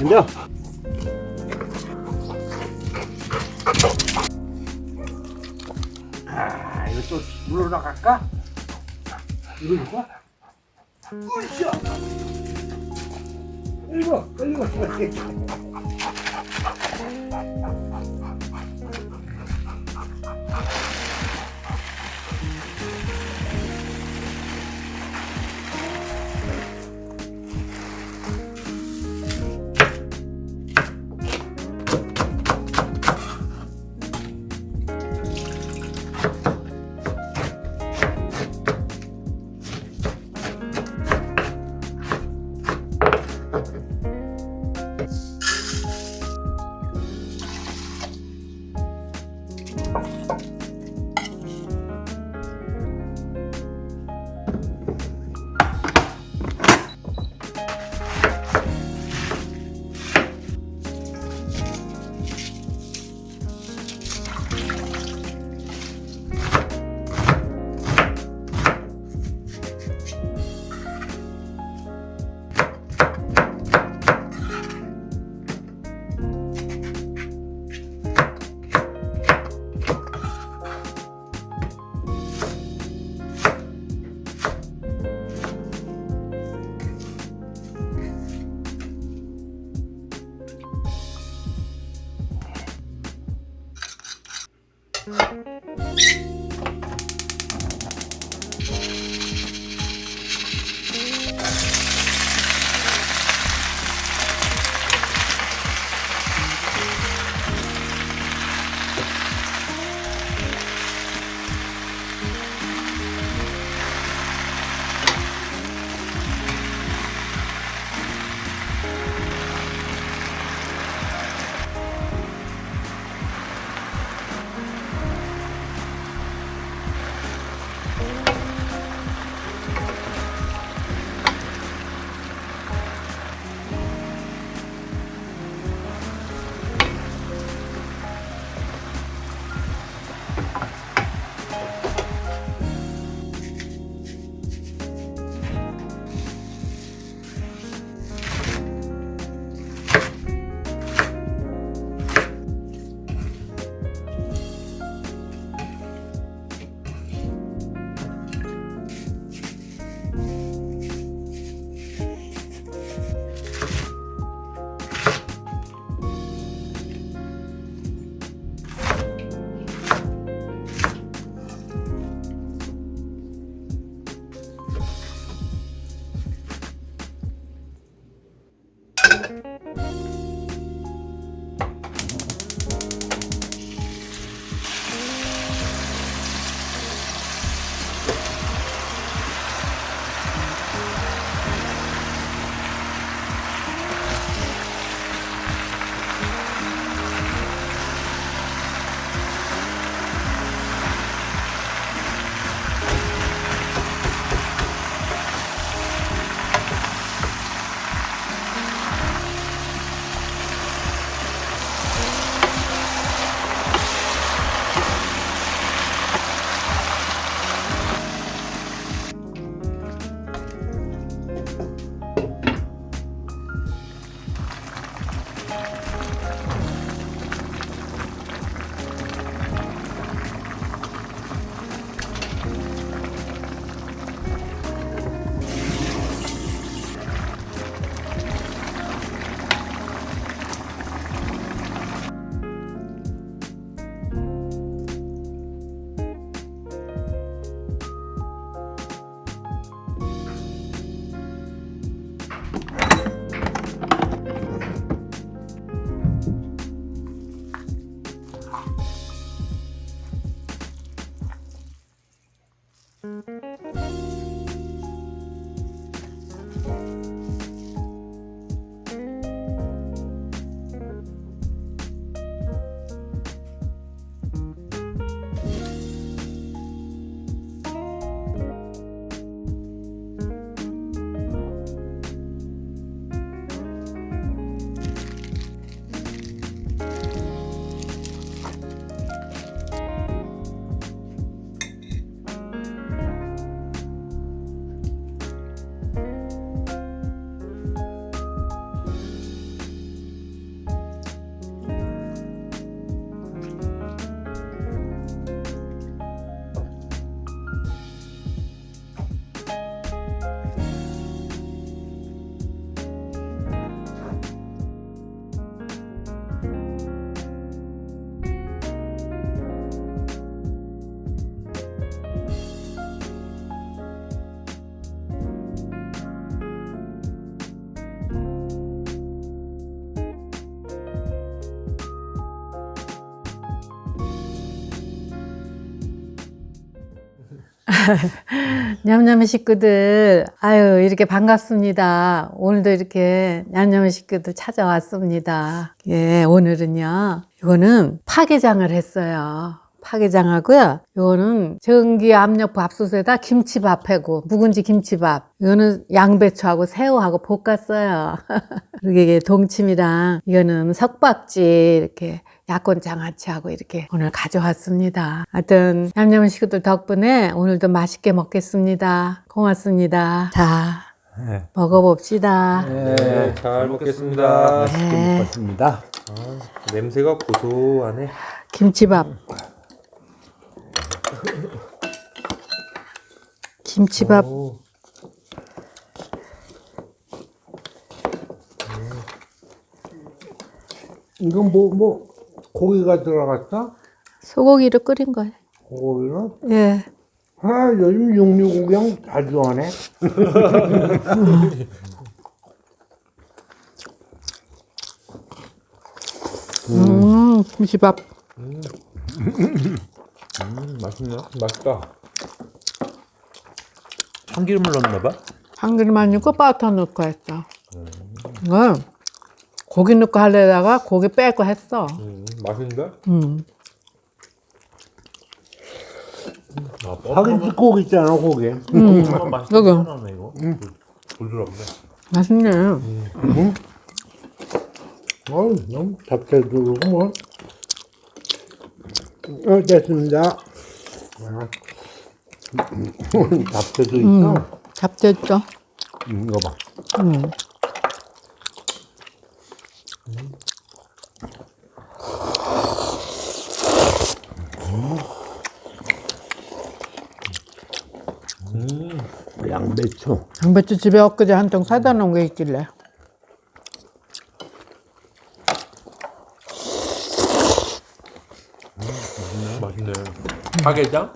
앉아. 아, 이거 또 물러 나갈까? 이거 이거? 으쌰! 이거, 이거, 이거. that 냠냠이 식구들, 아유, 이렇게 반갑습니다. 오늘도 이렇게 냠냠이 식구들 찾아왔습니다. 예, 오늘은요, 이거는 파게장을 했어요. 파게장하고요. 이거는 전기 압력 밥솥에다 김치밥 해고 묵은지 김치밥. 이거는 양배추하고 새우하고 볶았어요. 그리고 이게 동치미랑 이거는 석박지 이렇게 약혼 장아찌하고 이렇게 오늘 가져왔습니다. 하여튼 냠냠 식구들 덕분에 오늘도 맛있게 먹겠습니다. 고맙습니다. 자, 네. 먹어봅시다. 네, 잘 먹겠습니다. 네. 먹었습니다. 냄새가 고소하네. 김치밥. 김치밥. 오, 이건 뭐, 뭐, 고기가 들어갔어? 소고기를 끓인 거예요. 고기는? 예. 아, 요즘 육류 구경 자주 하네. 음, 김치밥. 음, 맛있네. 맛있다. 참기름을 넣었나 봐. 참기름만 넣고 버터 넣고 했어. 이거 고기 넣고 하려다가 고기 빼고 했어. 음, 맛있는데? 음. 아, 파김치 고기 있잖아, 고기. 음. 여기. 하네 이거. 부드럽네. 맛있네. 어우, 너무 잡채도 그렇고, 뭐. 어, 됐습니다. 아. 잡채도 있어. 음. 잡채죠. 음, 이거 봐. 음. 양배추 집에 엊그제 한 통 사다 놓은 게 있길래. 맛있네. 파게장?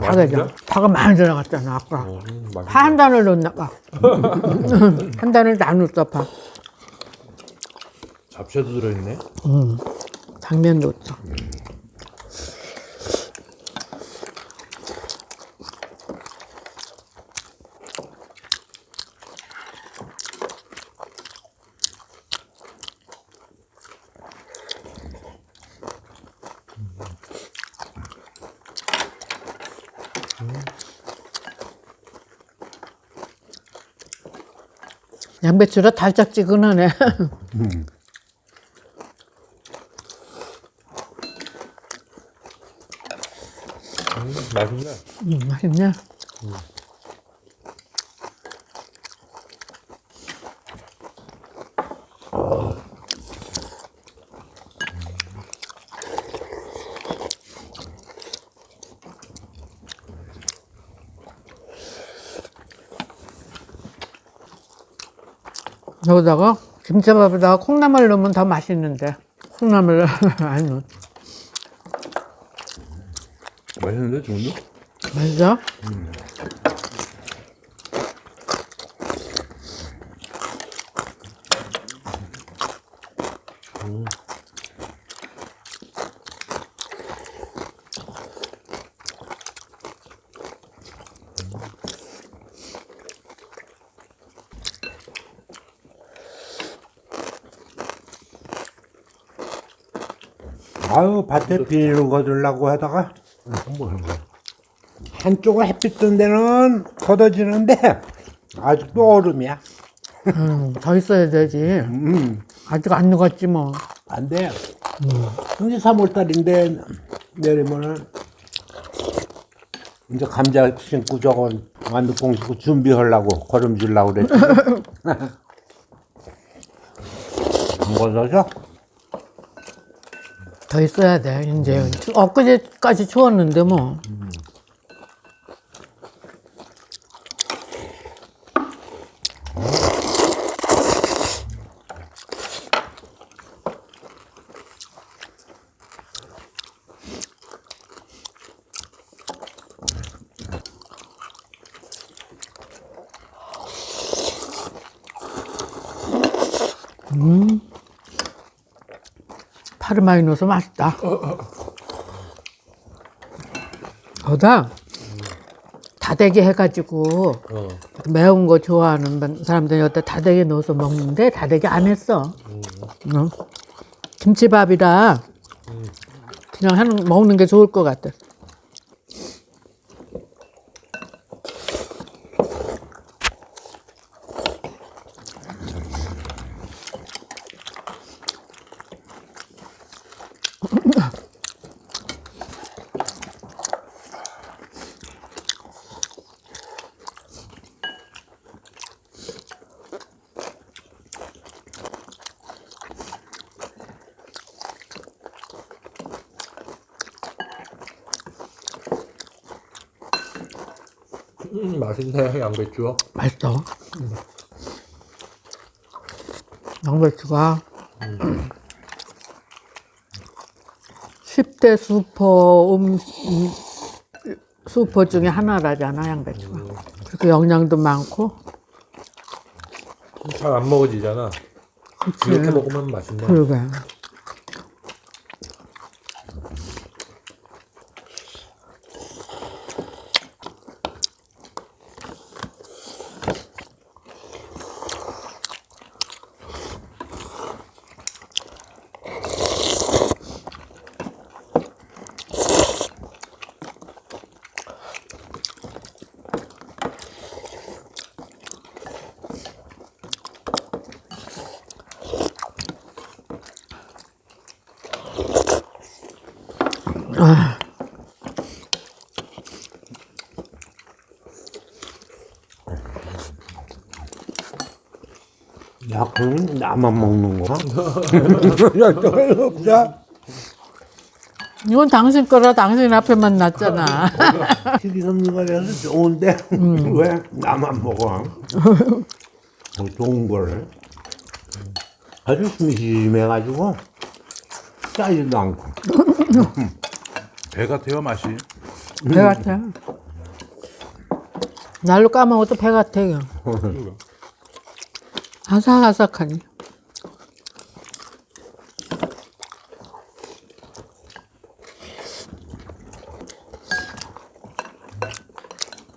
파게장. 파가 많이 들어갔잖아, 아까. 어, 음, 맛있네. 파한 단을 넣었나 봐. 한 단을 다 넣었어, 파. 잡채도 들어있네. 음. 당면 넣었어. 양배추라 달짝지근하네. 음, 맛있네. 음, 맛있네. 여기다가 김치밥에다가 콩나물 넣으면 더 맛있는데 콩나물 안 넣어. 맛있는데 지금도? 맛있어? 아유, 밭에 비닐을 거두려고 하다가 한쪽은 햇빛 뜬 데는 걷어지는데 아직도 얼음이야. 음, 더 있어야 되지. 음, 아직 안 녹았지 뭐. 안 돼. 이제 3월달인데 내리면은 이제 감자 심고 저거 완두콩 심고 준비하려고 거름 주려고 그랬지. 안 걷어져? 더 있어야 돼, 이제. 추- 엊그제까지 추웠는데 뭐. 음. 파를 많이 넣어서 맛있다. 거다 다대게 해가지고 어. 매운 거 좋아하는 분- 사람들이 여기다 다대게 넣어서 먹는데 다대게 안 했어. 응. 김치밥이라 그냥 하는 먹는 게 좋을 것 같아. 음, 맛있네 양배추. 맛있어. 양배추가 10대 슈퍼 음, 음, 슈퍼 중에 하나라잖아 양배추가. 그렇게 영양도 많고. 잘 안 먹어지잖아. 이렇게 먹으면 맛있네. 그러게. 야, 그럼 나만 먹는 거야? 야? 이건 당신 거라 당신 앞에만 놨잖아. 식이섬유가 돼서 좋은데 왜 나만 먹어? 더 좋은 거를 아주 심심해가지고 짜지도 않고 배 같아요 맛이. 배 같아. 날로 까먹어도 배 같아. 그냥. 아삭아삭하니.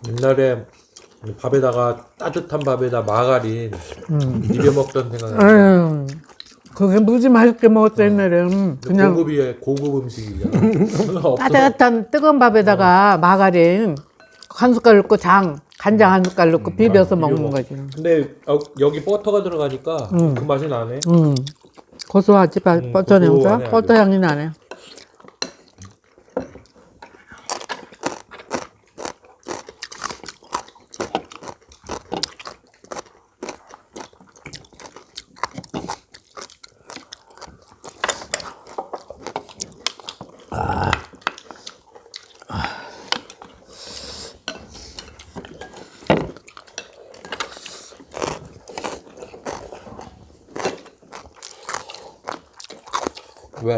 옛날에 밥에다가 따뜻한 밥에다 마가린 비벼 먹던 생각나. 아유, 그게 무지 맛있게 먹었어 옛날에. 음, 그냥 고급이 고급 음식이잖아. 따뜻한 뜨거운 밥에다가 마가린 한 숟갈 넣고 장, 간장 한 숟갈 넣고 비벼서 비벼 먹는 먹- 거지. 근데 어, 여기 버터가 들어가니까 그 맛이 나네. 음. 고소하지, 바- 음, 버터 냄새? 고소하네, 아주. 버터 향이 나네. 왜?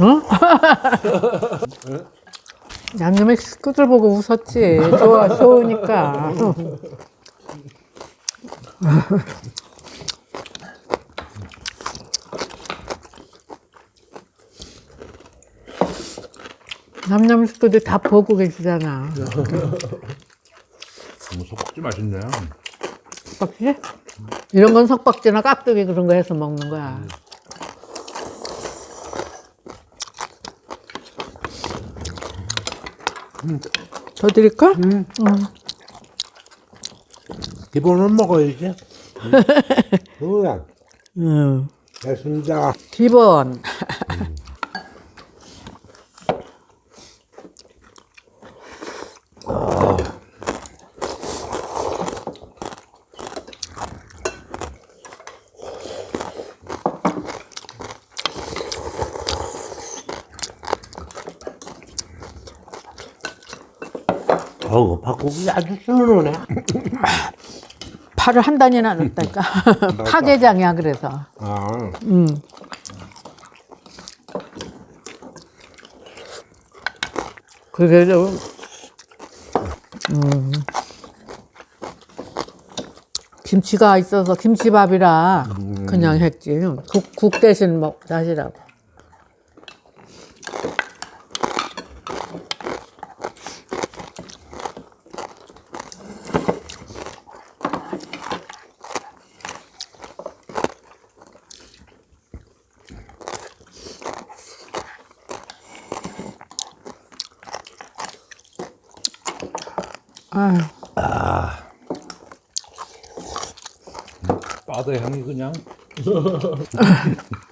어? 양념에 식구들 보고 웃었지. 좋아, 좋으니까. 남남 식구들 다 보고 계시잖아. 석박지 맛있네. 석박지? 이런 건 석박지나 깍두기 그런 거 해서 먹는 거야. 더 드릴까? 기본은 먹어야지 그래 응. 됐습니다 기본. 팥국이 아주 시원하네 파를 한 단이나 넣었다니까. 파게장이야, 그래서. 아, 음. 그게 좀, 음. 김치가 있어서 김치밥이라 그냥 했지. 국, 국 대신 먹, 다시라고. 바다 향이 그냥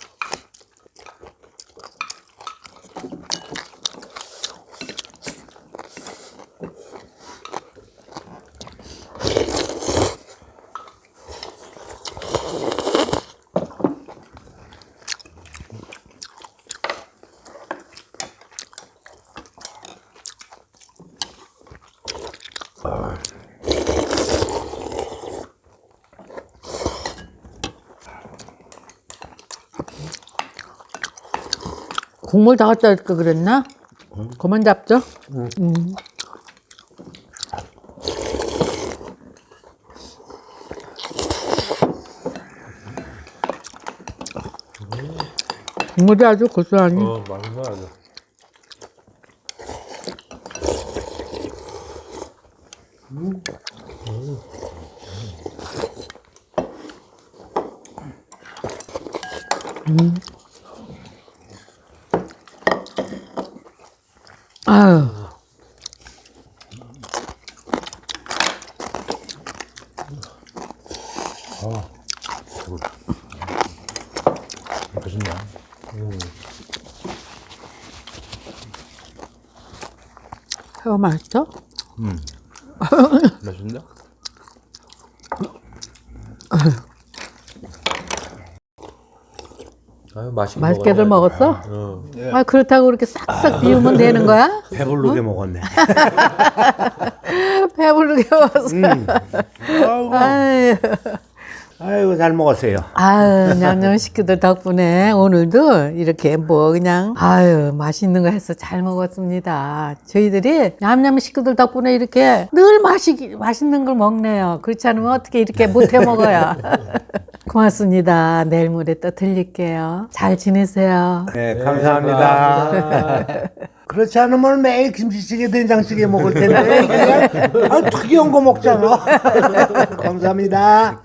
국물 다 갖다 줄까 그랬나? 그만 잡죠? 음. 국물이 아주 고소하니. 어 맛있어 아주. 아유, 맛있네. 새우 맛있어? 맛있네. 아유 맛있게 맛있게들. 먹었어? 어. 아, 그렇다고 그렇게 싹싹 비우면 되는 거야? 배부르게 먹었네. 배부르게 먹었어. 아이고, 아유. 아이고 잘 먹었어요. 아유, 냠냠 식구들 덕분에 오늘도 이렇게 뭐 그냥, 아유, 맛있는 거 해서 잘 먹었습니다. 저희들이 냠냠 식구들 덕분에 이렇게 늘 맛이, 맛있는 걸 먹네요. 그렇지 않으면 어떻게 이렇게 못해 먹어요. 고맙습니다. 내일 모레 또 들릴게요. 잘 지내세요. 네, 감사합니다. 그렇지 않으면 매일 김치찌개, 된장찌개 먹을 텐데 그냥 아, 특이한 거 먹잖아. 감사합니다.